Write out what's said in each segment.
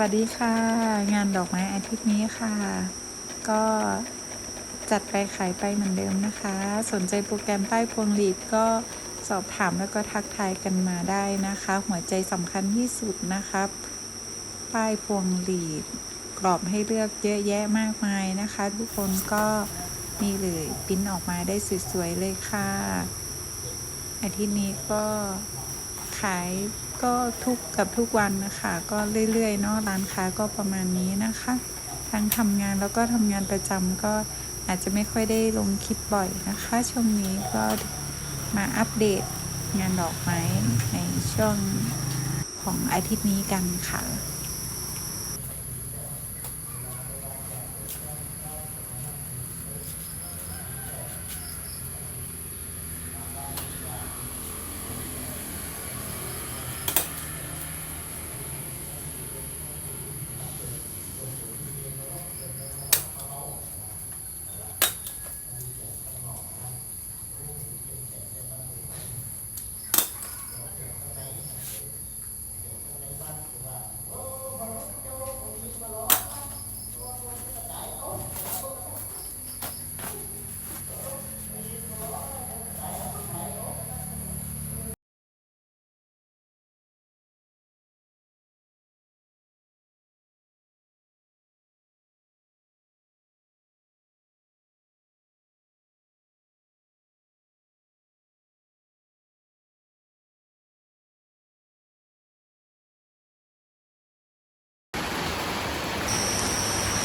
วัสดีค่ะ งานดอกไม้อาทิตย์นี้ค่ะ ก็จัดไปขายไปเหมือนเดิมนะคะ สนใจโปรแกรมป้ายพวงหลีดก็สอบถามแล้วก็ทักทายกันมาได้นะคะ หัวใจสำคัญที่สุดนะครับ ป้ายพวงหลีด กรอบให้เลือกเยอะแยะมากมายนะคะ ทุกคนก็มีเลยปิ้นออกมาได้สวยๆเลยค่ะ อาทิตย์นี้ก็ขาย ก็ทุกกับทุกวันนะคะ ก็เรื่อยๆเนาะร้านค้าก็ประมาณนี้นะคะ ทั้งทำงานแล้วก็ทำงานประจำก็อาจจะไม่ค่อยได้ลงคลิปบ่อยนะคะ ช่วงนี้ก็มาอัปเดตงานดอกไม้ในช่วงของอาทิตย์นี้กันค่ะ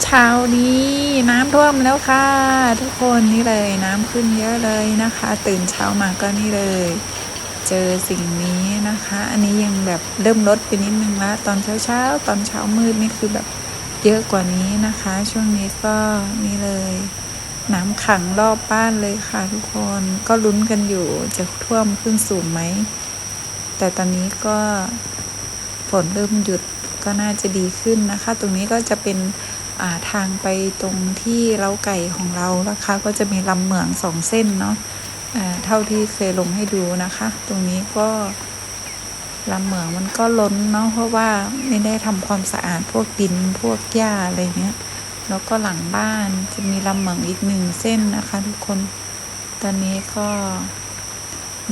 ช้านี้น้ำท่วมแล้วค่ะ ทุกคนนี่เลยน้ำขึ้นเยอะเลยนะคะ ตื่นเช้ามาก็นี่เลย เจอสิ่งนี้นะคะ อันนี้ยังแบบเริ่มลดไปนิดนึงละตอนเช้าเช้าตอนเช้ามืดนี่คือแบบเยอะกว่านี้นะคะ ช่วงนี้ก็นี่เลย น้ำขังรอบบ้านเลยค่ะ ทุกคนก็ลุ้นกันอยู่จะท่วมขึ้นสูงไหมแต่ตอนนี้ก็ฝนเริ่มหยุดก็น่าจะดีขึ้นนะคะ ตรงนี้ก็จะเป็น ทางไปตรงที่เล้าไก่ของเรานะคะ ก็จะมีลำเหมืองสองเส้นเนาะเท่าที่เคยลงให้ดูนะคะ ตรงนี้ก็ลำเหมืองมันก็ล้นเนาะเพราะว่าไม่ได้ทำความสะอาดพวกดินพวกหญ้าอะไรเงี้ยแล้วก็หลังบ้านจะมีลำเหมืองอีกหนึ่งเส้นนะคะ ทุกคนตอนนี้ก็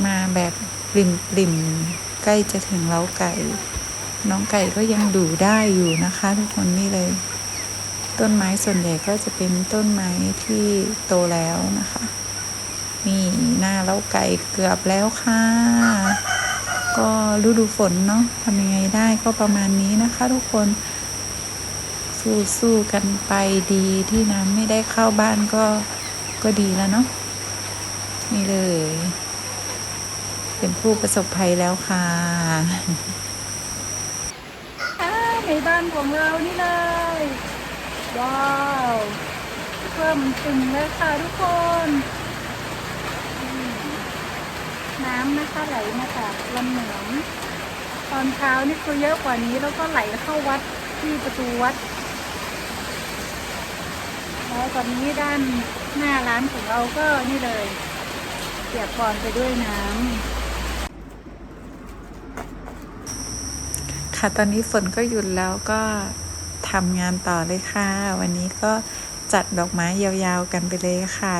มาแบบริมริมใกล้จะถึงเล้าไก่ น้องไก่ก็ยังดูได้อยู่นะคะ ทุกคนนี่เลย ต้นไม้ส่วนใหญ่ก็จะเป็นต้นไม้ที่โตแล้วนะคะ นี่หน้าเล้าไก่เกือบแล้วค่ะ ก็ฤดูฝนเนาะทำยังไงได้ก็ประมาณนี้นะคะทุกคน สู้สู้กันไปดีที่น้ำไม่ได้เข้าบ้านก็ก็ดีแล้วเนาะนี่เลย เป็นผู้ประสบภัยแล้วค่ะในบ้านของเรานี่เลย ว้าวเพิ่มตึงเลยค่ะทุกคน น้ำนะคะไหลมาจากลำเหนืองตอนเช้านี่คือเยอะกว่านี้แล้วก็ไหลเข้าวัดที่ประตูวัด แล้วตอนนี้ด้านหน้าร้านของเราก็นี่เลยเปียกปอนไปด้วยน้ำค่ะตอนนี้ฝนก็หยุดแล้วก็ ทำงานต่อเลยค่ะ วันนี้ก็จัดดอกไม้ยาวๆกันไปเลยค่ะ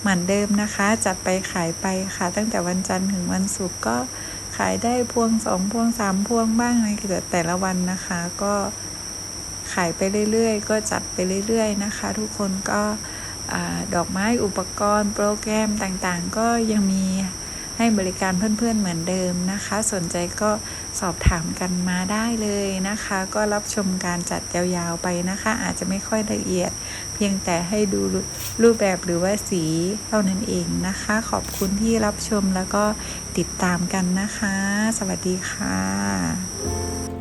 เหมือนเดิมนะคะ จัดไปขายไปค่ะ ตั้งแต่วันจันทร์ถึงวันศุกร์ก็ขายได้พวงสองพวงสามพวงบ้างในแต่ละวันนะคะ ก็ขายไปเรื่อยๆ ก็จัดไปเรื่อยๆนะคะ ทุกคนก็อดอกไม้อุปกรณ์โปรแกรมต่างๆ ก็ยังมี ให้บริการเพื่อนๆเหมือนเดิมนะคะ สนใจก็สอบถามกันมาได้เลยนะคะ ก็รับชมการจัดยาวๆไปนะคะ อาจจะไม่ค่อยละเอียด เพียงแต่ให้ดูรูปแบบหรือว่าสีเท่านั้นเองนะคะ ขอบคุณที่รับชมแล้วก็ติดตามกันนะคะ สวัสดีค่ะ